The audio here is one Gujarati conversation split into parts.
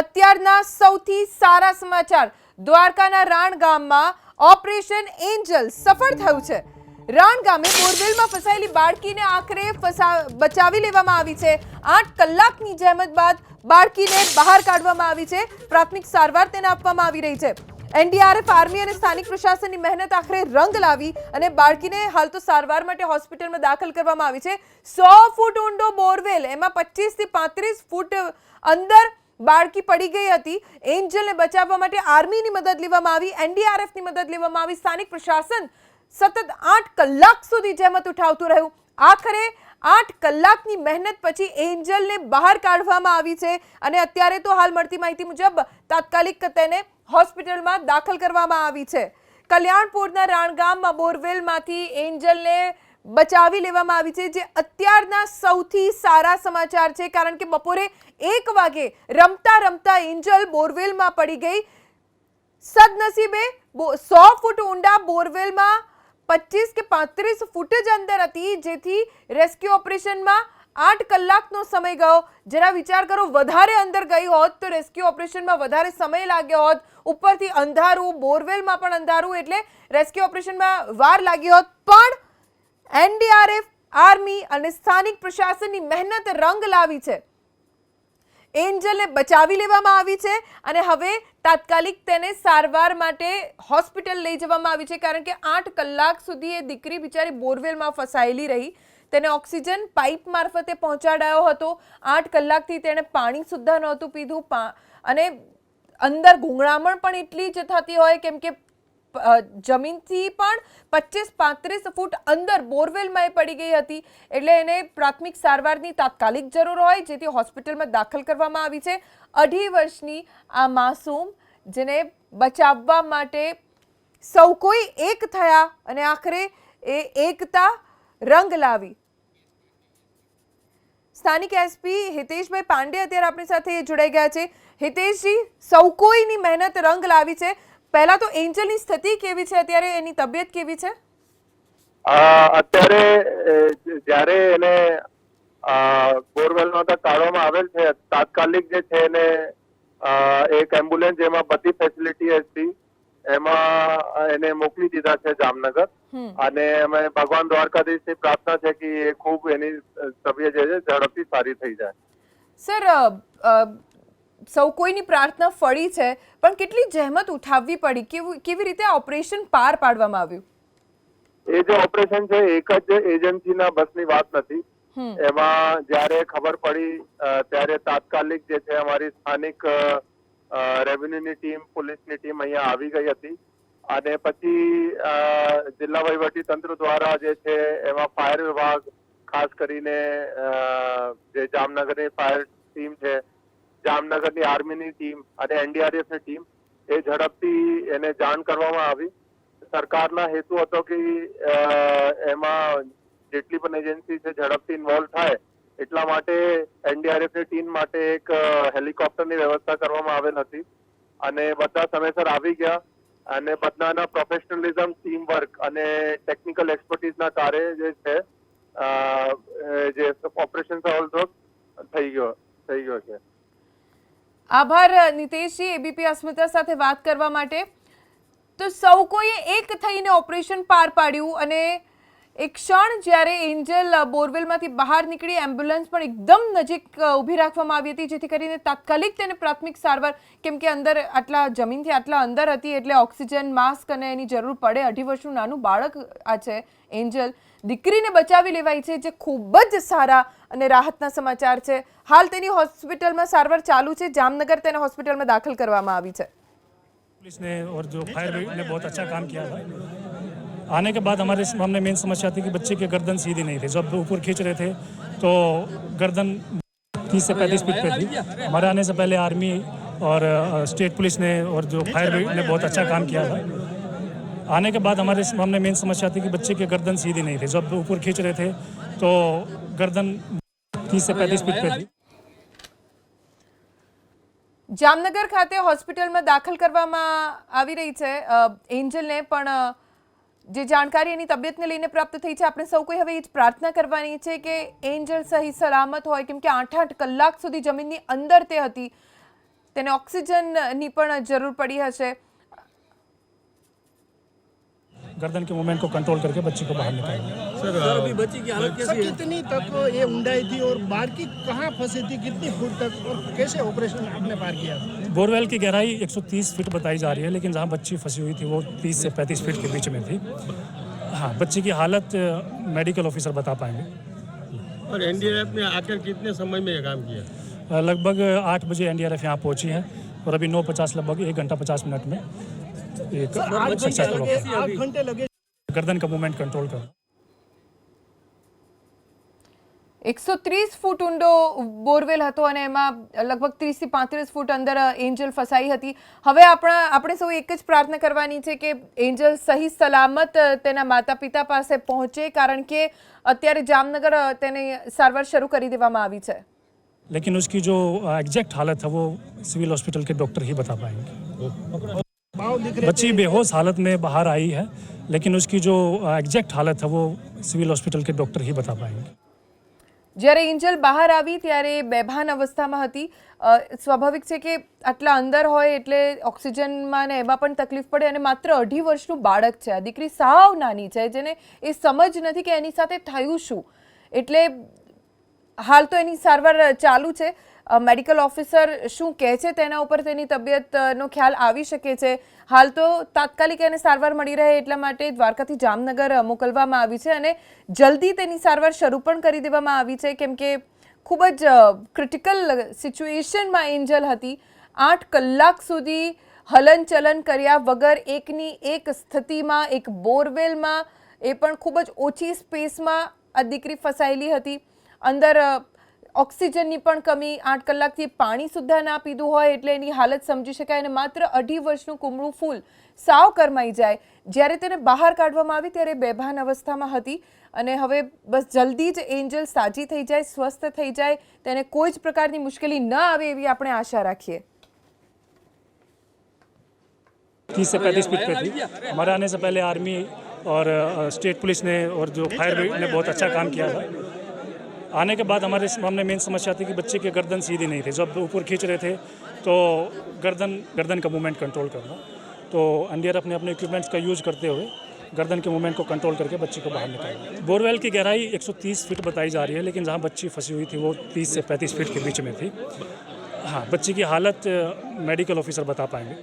અત્યારના સૌથી સારા સમાચાર. દ્વારકાના રાણ ગામમાં ઓપરેશન એન્જલ સફળ થયું છે. રાણ ગામે બોરવેલમાં ફસાયેલી બાળકીને આખરે બચાવી લેવામાં આવી છે. આઠ કલાકની જહેમત બાદ બાળકીને બહાર કાઢવામાં આવી છે. પ્રાથમિક સારવાર તેને આપવામાં આવી રહી છે. એનડીઆરએફ, આર્મી અને સ્થાનિક પ્રશાસનની મહેનત આખરે રંગ લાવી અને બાળકીને હાલ તો સારવાર માટે હોસ્પિટલમાં દાખલ કરવામાં આવી છે. સો ફૂટ ઊંડો બોરવેલ, એમાં પચીસથી પાંત્રીસ ફૂટ અંદર બાળકી પડી ગઈ હતી. એન્જલને બચાવવા માટે આર્મીની મદદ લેવામાં આવી, એનડીઆરએફની મદદ લેવામાં આવી, સ્થાનિક પ્રશાસન સતત આઠ કલાક સુધી જહેમત ઉઠાવતું રહ્યું. આખરે આઠ કલાકની મહેનત પછી એન્જલને બહાર કાઢવામાં આવી છે અને અત્યારે તો હાલ મળતી માહિતી મુજબ તાત્કાલિક તેને હોસ્પિટલમાં દાખલ કરવામાં આવી છે. કલ્યાણપુરના રાણગામમાં બોરવેલમાંથી એન્જલને બચાવી લેવામાં આવી છે, જે અત્યારના સૌથી સારા સમાચાર છે, કારણ કે બપોરે એક વાગે રમતા રમતા એન્જલ બોરવેલમાં પડી ગઈ. સદનસીબે બો- સો ફૂટ ઊંડા બોરવેલમાં પચીસ કે પાંત્રીસ ફૂટ જ અંદર હતી, જેથી રેસ્ક્યુ ઓપરેશનમાં આઠ કલાકનો સમય ગયો. જરા વિચાર કરો, વધારે અંદર ગઈ હોત તો રેસ્ક્યુ ઓપરેશનમાં વધારે સમય લાગ્યો હોત. ઉપરથી અંધારું, બોરવેલમાં પણ અંધારું, એટલે રેસ્ક્યુ ઓપરેશનમાં વાર લાગી હોત. પણ એનડીઆરએફ, આર્મી અને સ્થાનિક પ્રશાસનની મહેનત રંગ લાવી છે. એન્જલને બચાવી લેવામાં આવી છે અને હવે તાત્કાલિક તેને સારવાર માટે હોસ્પિટલ લઈ જવામાં આવી છે, કારણ કે આઠ કલાક સુધી એ દીકરી બિચારી બોરવેલમાં ફસાયેલી રહી. તેને ઓક્સિજન પાઇપ મારફતે પહોંચાડાયો હતો. આઠ કલાકથી તેણે પાણી સુદ્ધા નહોતું પીધું. પા અને અંદર ગૂંગળામણ પણ એટલી જ થતી હોય, કેમ કે જમીનથી પણ પચીસ પાંત્રીસ ફૂટ અંદર બોરવેલમાં એ પડી ગઈ હતી. એટલે એને પ્રાથમિક સારવારની તાત્કાલિક જરૂર હોય, જેથી હોસ્પિટલમાં દાખલ કરવામાં આવી છે. અઢી વર્ષની આ માસૂમ, જેને બચાવવા માટે સૌ કોઈ એક થયા અને આખરે એ એકતા રંગ લાવી. સ્થાનિક એસપી હિતેશભાઈ પાંડે અત્યારે આપણી સાથે જોડાઈ ગયા છે. હિતેશજી, સૌ કોઈની મહેનત રંગ લાવી છે. પહેલા તો એન્જલની સ્થિતિ કેવી છે? અત્યારે એની તબિયત કેવી છે? અત્યારે જ્યારે એને બોરવેલ બોરવેલમાં કાઢવામાં આવેલ છે તાત્કાલિક જે છે એને એક એમ્બ્યુલન્સ જેમાં બધી ફેસિલિટી હતી એમાં એને મોકલી દીધા છે જામનગર. અને અમે ભગવાન દ્વારકાધીશની પ્રાર્થના છે કે એ ખૂબ એની તબિયત જે છે ઝડપથી સારી થઈ જાય. સર સૌ કોઈની પ્રાર્થના ફળી છે પણ કેટલી જહેમત ઉઠાવવી પડી? કેવી રીતે આ ઓપરેશન પાર પાડવામાં આવ્યું? એ જે ઓપરેશન છે એક જ એજન્સીના બસની વાત નથી. એમાં જ્યારે ખબર પડી ત્યારે તાત્કાલિક જે છે અમારી સ્થાનિક રેવન્યુની ટીમ પોલીસની ટીમ અહીંયા આવી ગઈ હતી. અને પછી જિલ્લા વહીવટી તંત્ર દ્વારા જે છે એમાં ફાયર વિભાગ ખાસ કરીને જે જામનગરની ફાયર ટીમ છે જામનગરની આર્મીની ટીમ અને એનડીઆરએફની ટીમ એ ઝડપથી એને જાણ કરવામાં આવી. સરકારના હેતુ હતો કે એમાં જેટલી પણ એજન્સી છે ઝડપથી ઇન્વોલ્વ થાય, એટલા માટે એનડીઆરએફની ટીમ માટે એક હેલિકોપ્ટરની વ્યવસ્થા કરવામાં આવેલ હતી. અને બધા સમયસર આવી ગયા અને બધાના પ્રોફેશનલિઝમ ટીમ વર્ક અને ટેકનિકલ એક્સપર્ટીઝના કાર્ય જે છે જે ઓપરેશન થઈ ગયો થઈ ગયો છે. આભાર, નિતેશજી એબીપી અસ્મિતા સાથે વાત કરવા માટે. તો સૌ કોઈએ એક થઈને ઓપરેશન પાર પાડ્યું અને એક ક્ષણ જ્યારે એન્જલ બોરવેલમાંથી બહાર નીકળી એમ્બ્યુલન્સ પણ એકદમ નજીક ઊભી રાખવામાં આવી હતી, જેથી કરીને તાત્કાલિક તેને પ્રાથમિક સારવાર, કેમ કે અંદર આટલા, જમીનથી આટલા અંદર હતી એટલે ઓક્સિજન, માસ્ક અને એની જરૂર પડે. અઢી વર્ષનું નાનું બાળક આ છે એન્જલ. દીકરીને બચાવી લેવાય છે, જે ખૂબ જ સારા અને રાહતના સમાચાર છે હાલ તેની હોસ્પિટલમાં સારવાર ચાલુ છે જામનગર તેને હોસ્પિટલમાં દાખલ કરવામાં આવી છે पुलिस ने और जो फायर ब्रिगेड ने बहुत अच्छा काम किया था आने के बाद हमारे सामने मेन समस्या थी कि बच्चे की गर्दन सीधी नहीं थी जब ऊपर खींच रहे थे तो गर्दन तीस से पैंतीस फीट पे थी हमारे आने से पहले आर्मी और अ, स्टेट पुलिस ने और जो फायर ब्रिगेड ने बहुत अच्छा काम किया था आने के बाद हमारे सामने मेन समस्या थी कि बच्चे की गर्दन सीधी नहीं थी जब ऊपर खींच रहे थे तो गर्दन तीस से पैंतीस फीट पे थी જામનગર ખાતે હોસ્પિટલમાં દાખલ કરવામાં આવી રહી છે અ, એન્જલને પણ અ, જે જાણકારી એની તબિયતને લઈને પ્રાપ્ત થઈ છે આપણે સૌ કોઈ હવે એ જ પ્રાર્થના કરવાની છે કે એન્જલ સહી સલામત હોય કેમ કે આઠ આઠ કલાક સુધી જમીનની અંદર તે હતી તેને ઓક્સિજનની પણ જરૂર પડી હશે गर्दन के मूवमेंट को कंट्रोल करके बच्ची को बाहर निकालेंगे सर अभी बच्ची की हालत कैसी है? कितनी तक ये ऊंडाई थी और बाढ़ की कहाँ फंसी थी? कितनी फुट तक और कैसे ऑपरेशन आपने पार किया? बोरवेल की गहराई 130 फीट बताई जा रही है लेकिन जहाँ बच्ची फंसी हुई थी वो 30 से 35 फीट के बीच में थी। हाँ बच्ची की हालत मेडिकल ऑफिसर बता पाएँगे। और एनडीआरएफ ने आकर कितने समय में ये काम किया? लगभग आठ बजे एन एनडीआरएफ यहाँ पहुँची है और अभी नौ पचास लगभग एक घंटा पचास मिनट में एक सक्सेसफुल गर्दन का मूवमेंट कंट्रोल करना એકસો ત્રીસ ફૂટ ઊંડો બોરવેલ હતો અને એમાં લગભગ ત્રીસથી પાંત્રીસ ફૂટ અંદર એન્જલ ફસાઈ હતી હવે આપણા આપણે સૌ એક જ પ્રાર્થના કરવાની છે કે એન્જલ સહી સલામત તેના માતા પિતા પાસે પહોંચે કારણ કે અત્યારે જામનગર તેને સારવાર શરૂ કરી દેવામાં આવી છે लेकिन उसकी जो एग्जैक्ट हालत है वो सिविल हॉस्पिटल के डॉक्टर ही बता पाएंगे भाव दिख रहे बच्ची बेहोश हालत में बाहर आई है लेकिन उसकी जो एग्जैक्ट हालत है वो सिविल हॉस्पिटल के डॉक्टर ही बता पाएंगे જ્યારે એન્જલ બહાર આવી ત્યારે બેભાન અવસ્થામાં હતી. સ્વાભાવિક છે કે આટલા અંદર હોય એટલે ઓક્સિજનમાં ને એમાં પણ તકલીફ પડે અને માત્ર અઢી વર્ષનું બાળક છે. આ દીકરી સાવ નાની છે, જેને એ સમજ નથી કે એની સાથે થયું શું. એટલે હાલ તો એની સારવાર ચાલુ છે. મેડિકલ ઓફિસર શું કહે છે તેના ઉપર તેની તબિયતનો ખ્યાલ આવી શકે છે. હાલ તો તાત્કાલિક એને સારવાર મળી રહે એટલા માટે દ્વારકાથી જામનગર મોકલવામાં આવી છે અને જલ્દી તેની સારવાર શરૂ પણ કરી દેવામાં આવી છે. કેમ કે ખૂબ જ ક્રિટિકલ સિચ્યુએશનમાં એન્જલ હતી. આઠ કલાક સુધી હલનચલન કર્યા વગર એકની એક સ્થિતિમાં, એક બોરવેલમાં એ પણ ખૂબ જ ઓછી સ્પેસમાં આ દીકરી ફસાયેલી હતી. અંદર ઓક્સિજનની પણ કમી આઠ કલાકથી પાણી સુદ્ધા ના પીધું હોય એટલે એની હાલત સમજી શકાય અને માત્ર અઢી વર્ષનું કુમળું ફૂલ સાવ કરમાઈ જાય જ્યારે તેને બહાર કાઢવામાં આવી ત્યારે બેભાન અવસ્થામાં હતી અને હવે બસ જલ્દી જ એન્જલ સાજી થઈ જાય સ્વસ્થ થઈ જાય તેને કોઈ જ પ્રકારની મુશ્કેલી ન આવે એવી આપણે આશા રાખીએ तीस से पैंतीस फीट पे थी हमारे आने से पहले आर्मी और अ, स्टेट पुलिस ने और जो फायर ब्रिगेड ने बहुत अच्छा काम किया था आने के बाद हमारे सामने मेन समस्या थी कि बच्चे की गर्दन सीधी नहीं थी। जब ऊपर खींच रहे थे तो गर्दन गर्दन का मूवमेंट कंट्रोल करना। तो एनडीआरएफ ने अपने इक्विपमेंट्स का यूज़ करते हुए गर्दन के मूवमेंट को कंट्रोल करके बच्ची को बाहर निकाला बोरवेल की गहराई 130 फीट बताई जा रही है लेकिन जहाँ बच्ची फंसी हुई थी वो 30 से 35 फीट के बीच में थी। हाँ बच्ची की हालत मेडिकल ऑफिसर बता पाएँगे।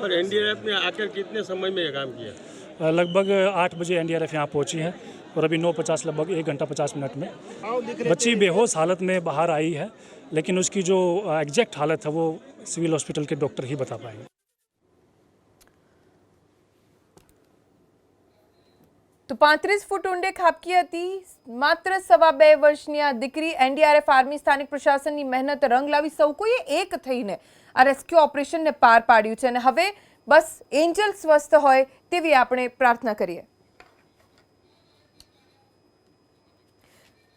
और एनडीआरएफ ने आकर कितने समय में ये काम किया? लगभग आठ बजे एनडीआरएफ यहाँ पहुँची है। और अभी नौ पचास लगभग एक घंटा पचास मिनट में भाव दिख रहे बच्ची बेहोश हालत में बाहर आई है लेकिन उसकी जो एग्जैक्ट हालत है वो सिविल हॉस्पिटल के डॉक्टर ही बता पाएंगे તો પાંત્રીસ ફૂટ ઊંડે ખાબકી હતી માત્ર સવા બે વર્ષની આ દીકરી એનડીઆરએફ આર્મી સ્થાનિક પ્રશાસનની મહેનત રંગ લાવી સૌ કોઈએ એક થઈને આ રેસ્ક્યુ ઓપરેશનને પાર પાડ્યું છે અને હવે બસ એન્જલ સ્વસ્થ હોય તેવી આપણે પ્રાર્થના કરીએ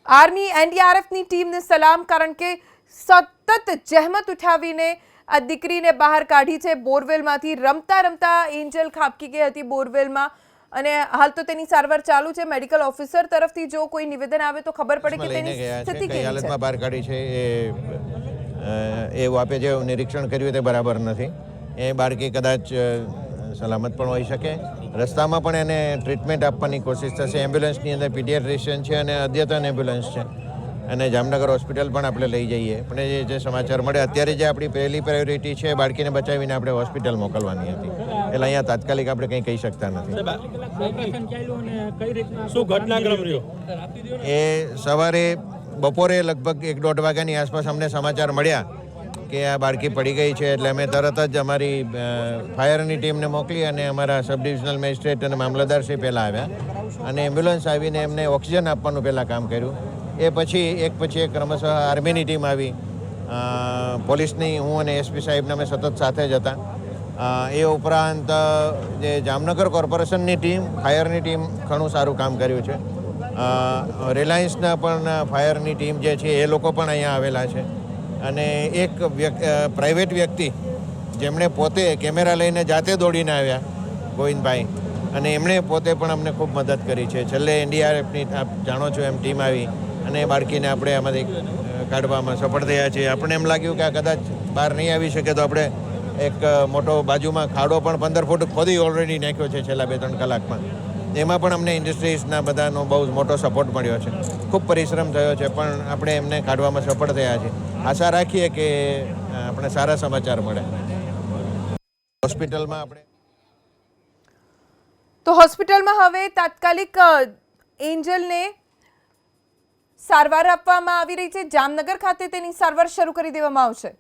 આર્મી એનડીઆરએફની ટીમને સલામ કારણ કે સતત જહેમત ઉઠાવીને આ દીકરીને બહાર કાઢી છે. બોરવેલમાંથી રમતા રમતા એન્જલ ખાબકી ગઈ હતી બોરવેલમાં અને હાલ તો તેની સારવાર ચાલુ છે. મેડિકલ ઓફિસર તરફથી જો કોઈ નિવેદન આવે તો ખબર પડે કે તેની સ્થિતિ કેવી હાલતમાં બહાર કાઢી છે. એ એવું આપે જે નિરીક્ષણ કર્યું તે બરાબર નથી. એ બાળકી કદાચ સલામત પણ હોઈ શકે. રસ્તામાં પણ એને ટ્રીટમેન્ટ આપવાની કોશિશ થશે. એમ્બ્યુલન્સની અંદર પીડિયાટ્રિશિયન છે અને અદ્યતન એમ્બ્યુલન્સ છે. અને જામનગર હોસ્પિટલ પણ આપણે લઈ જઈએ. પણ એ જે સમાચાર મળે અત્યારે જે આપણી પહેલી પ્રાયોરિટી છે બાળકીને બચાવીને આપણે હોસ્પિટલ મોકલવાની હતી. એટલે અહીંયા તાત્કાલિક આપણે કંઈ કહી શકતા નથી. શું ઘટનાક્રમ રહ્યો? એ સવારે બપોરે લગભગ એક દોઢ વાગ્યાની આસપાસ અમને સમાચાર મળ્યા કે આ બાળકી પડી ગઈ છે એટલે અમે તરત જ અમારી ફાયરની ટીમને મોકલી અને અમારા સબ ડિવિઝનલ મેજિસ્ટ્રેટ અને મામલતદારશ્રી પહેલાં આવ્યા અને એમ્બ્યુલન્સ આવીને એમને ઓક્સિજન આપવાનું પહેલાં કામ કર્યું. એ પછી એક પછી એક ક્રમશઃ આર્મીની ટીમ આવી. પોલીસની હું અને એસપી સાહેબને અમે સતત સાથે જ હતા. એ ઉપરાંત જે જામનગર કોર્પોરેશનની ટીમ, ફાયરની ટીમ ઘણું સારું કામ કર્યું છે. રિલાયન્સના પણ ફાયરની ટીમ જે છે એ લોકો પણ અહીંયા આવેલા છે. અને એક પ્રાઇવેટ વ્યક્તિ જેમણે પોતે કેમેરા લઈને જાતે દોડીને આવ્યા, ગોવિંદભાઈ. અને એમણે પોતે પણ અમને ખૂબ મદદ કરી છે. છેલ્લે એનડીઆરએફની આપ જાણો છો એમ ટીમ આવી અને એ બાળકીને આપણે આમાંથી કાઢવામાં સફળ થયા છીએ. આપણને એમ લાગ્યું કે આ કદાચ બહાર નહીં આવી શકે તો આપણે એક મોટો બાજુમાં ખાડો પણ પંદર ફૂટ ખોદી ઓલરેડી નાખ્યો છે છેલ્લા બે ત્રણ કલાકમાં. એમાં પણ અમને ઇન્ડસ્ટ્રીઝના બધાનો બહુ મોટો સપોર્ટ મળ્યો છે. ખૂબ પરિશ્રમ થયો છે, પણ આપણે એમને કાઢવામાં સફળ થયા છે. આશા રાખીએ કે આપણે સારા સમાચાર મળે. હોસ્પિટલમાં આપણે તો હોસ્પિટલમાં હવે તાત્કાલિક એન્જલને સારવાર આપવામાં આવી રહી છે. જામનગર ખાતે તેની સારવાર શરૂ કરી દેવામાં આવશે.